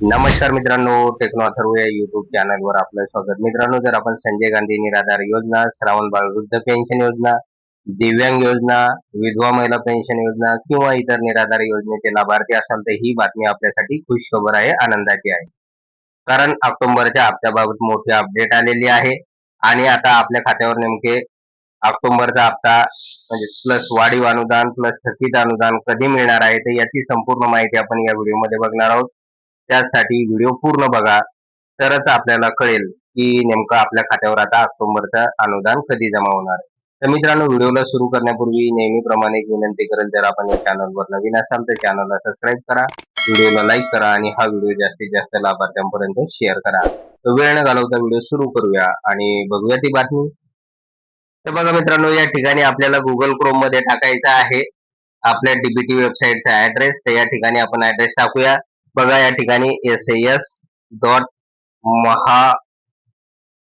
नमस्कार मित्रांनो टेक्नो अथर्व या युट्यूब चॅनलवर आपलं स्वागत. मित्रांनो जर आपण संजय गांधी निराधार योजना श्रावण बाळ वृद्ध पेन्शन योजना दिव्यांग योजना विधवा महिला पेन्शन योजना किंवा इतर निराधार योजनेचे लाभार्थी असाल तर ही बातमी आपल्यासाठी खुश खबर आहे आनंदाची आहे. कारण ऑक्टोबरच्या हप्त्याबाबत मोठी अपडेट आलेली आहे आणि आता आपल्या खात्यावर नेमके ऑक्टोबरचा हप्ता म्हणजे प्लस वाढीव अनुदान प्लस थकीत अनुदान कधी मिळणार आहे तर याची संपूर्ण माहिती आपण या व्हिडिओमध्ये बघणार आहोत. त्यासाठी व्हिडिओ पूर्ण बघा. तरच आपल्याला कळेल की नेमकं आपल्या खात्यावर आता ऑक्टोबरचं अनुदान कधी जमा होणार आहे. तर मित्रांनो व्हिडिओला सुरू करण्यापूर्वी नेहमीप्रमाणे एक विनंती करेल जर आपण या चॅनलवर नवीन असाल तर चॅनलला सबस्क्राईब करा व्हिडिओला लाईक करा आणि हा व्हिडिओ जास्तीत जास्त लाभार्थ्यांपर्यंत शेअर करा. तर वेळ न घालवता व्हिडिओ सुरू करूया आणि बघूया ती बातमी. तर बघा मित्रांनो या ठिकाणी आपल्याला गुगल क्रोममध्ये टाकायचा आहे. आपल्या डीबीटी वेबसाईटचा ऍड्रेस तर या ठिकाणी आपण ऍड्रेस टाकूया. बघा या ठिकाणी S S dot Maha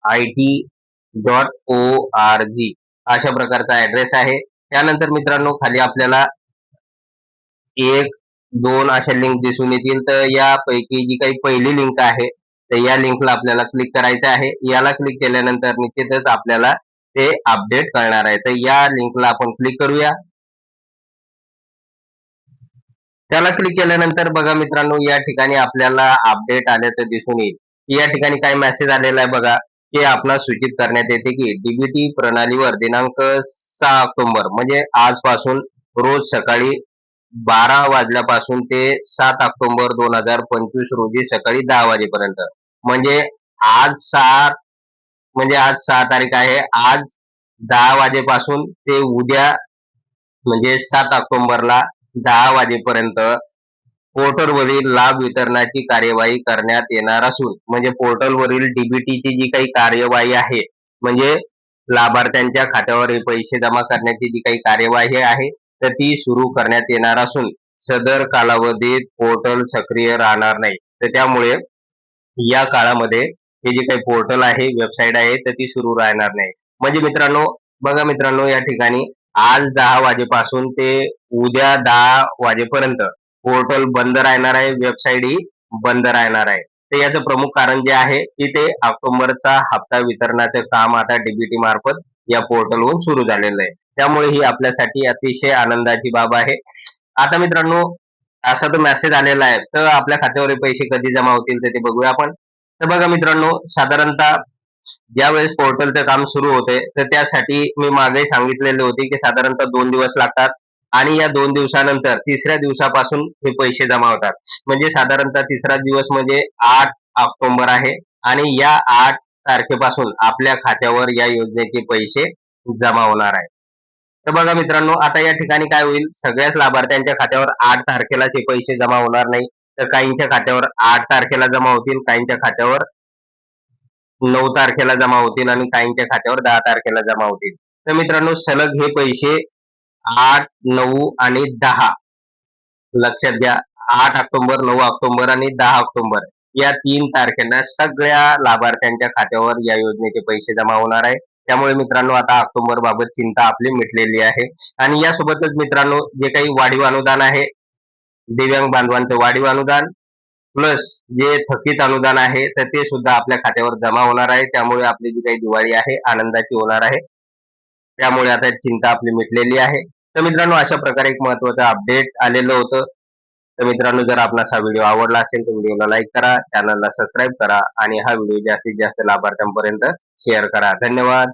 I T dot O R G अशा प्रकारचा ऍड्रेस आहे. त्यानंतर मित्रांनो खाली आपल्याला एक दोन अशा लिंक दिसून येतील. तर यापैकी जी काही पहिली लिंक आहे तर या लिंकला आपल्याला क्लिक करायचं आहे. याला क्लिक केल्यानंतर निश्चितच आपल्याला ते अपडेट करणार आहे. तर या लिंकला आपण क्लिक करूया. त्याला क्लिक केल्यानंतर बघा मित्रांनो या ठिकाणी आपल्याला अपडेट आल्याचं दिसून येईल. या ठिकाणी काय मेसेज आलेला आहे बघा की आपला सूचित करण्यात येते की डीबीटी प्रणालीवर दिनांक सहा ऑक्टोबर म्हणजे आजपासून रोज सकाळी बारा वाजल्यापासून ते सात ऑक्टोबर दोन हजार पंचवीस रोजी सकाळी दहा वाजेपर्यंत. म्हणजे आज सात म्हणजे आज सहा तारीख आहे. आज दहा वाजेपासून ते उद्या म्हणजे सात ऑक्टोबरला दहा वाजेपर्यंत पोर्टलवरील लाभ वितरणाची कार्यवाही करण्यात येणार असून म्हणजे पोर्टलवरील डीबीटीची जी काही कार्यवाही आहे म्हणजे लाभार्थ्यांच्या खात्यावर हे पैसे जमा करण्याची जी काही कार्यवाही आहे तर ती सुरू करण्यात येणार असून सदर कालावधीत पोर्टल सक्रिय राहणार नाही. तर त्यामुळे या काळामध्ये हे जे काही पोर्टल आहे वेबसाईट आहे तर ती सुरू राहणार नाही. म्हणजे मित्रांनो बघा मित्रांनो या ठिकाणी आज दहा वाजेपासून ते उद्या दहा वाजेपर्यंत पोर्टल बंद राहणार आहे वेबसाईट ही बंद राहणार आहे. तर याचं प्रमुख कारण जे आहे की ते ऑक्टोबरचा हप्ता वितरणाचं काम आता डीबीटी मार्फत या पोर्टलवरून सुरू झालेलं आहे. त्यामुळे ही आपल्यासाठी अतिशय आनंदाची बाब आहे. आता मित्रांनो असा तो मेसेज आलेला आहे. तर आपल्या खात्यावर पैसे कधी जमा होतील तर ते बघूया आपण. तर बघा मित्रांनो साधारणतः ज्यावेळेस पोर्टलचं काम सुरू होते तर त्यासाठी मी मागे सांगितलेले होते की साधारणतः दोन दिवस लागतात. आणि या दोन दिवसानंतर तिसऱ्या दिवसापासून हे पैसे जमा होतात. म्हणजे साधारणतः तिसरा दिवस म्हणजे आठ ऑक्टोबर आहे. आणि या आठ तारखेपासून आपल्या खात्यावर या योजनेचे पैसे जमा होणार आहे तर बघा मित्रांनो आता या ठिकाणी काय होईल? सगळ्याच लाभार्थ्यांच्या खात्यावर आठ तारखेलाच हे पैसे जमा होणार नाही. तर काहींच्या खात्यावर आठ तारखेला जमा होतील काहींच्या खात्यावर नऊ तारखेला जमा होतील आणि काहींच्या खात्यावर दहा तारखेला जमा होतील. तर मित्रांनो सलग हे पैसे आठ नऊ आणि दहा. लक्षात घ्या आठ ऑक्टोबर नऊ ऑक्टोबर आणि दहा ऑक्टोबर या तीन तारखेला सगळ्या लाभार्थ्यांच्या खात्यावर या योजनेचे पैसे जमा होणार आहे. त्यामुळे मित्रांनो आता ऑक्टोबर बाबत चिंता आपली मिटलेली आहे. आणि यासोबतच मित्रांनो जे काही वाढीव अनुदान आहे दिव्यांग बांधवांचं वाढीव अनुदान प्लस जे थकीत अनुदान आहे तर ते सुद्धा आपल्या खात्यावर जमा होणार आहे. त्यामुळे आपली जी काही दिवाळी आहे आनंदाची होणार आहे. त्यामुळे आता चिंता आपली मिटलेली आहे. तर मित्रांनो अशा प्रकारे एक महत्वाचं अपडेट आलेलं होतं. तर मित्रांनो जर आपणास हा व्हिडिओ आवडला असेल तर व्हिडिओला लाईक करा चॅनलला सबस्क्राईब करा आणि हा व्हिडिओ जास्तीत जास्त लाभार्थ्यांपर्यंत शेअर करा. धन्यवाद.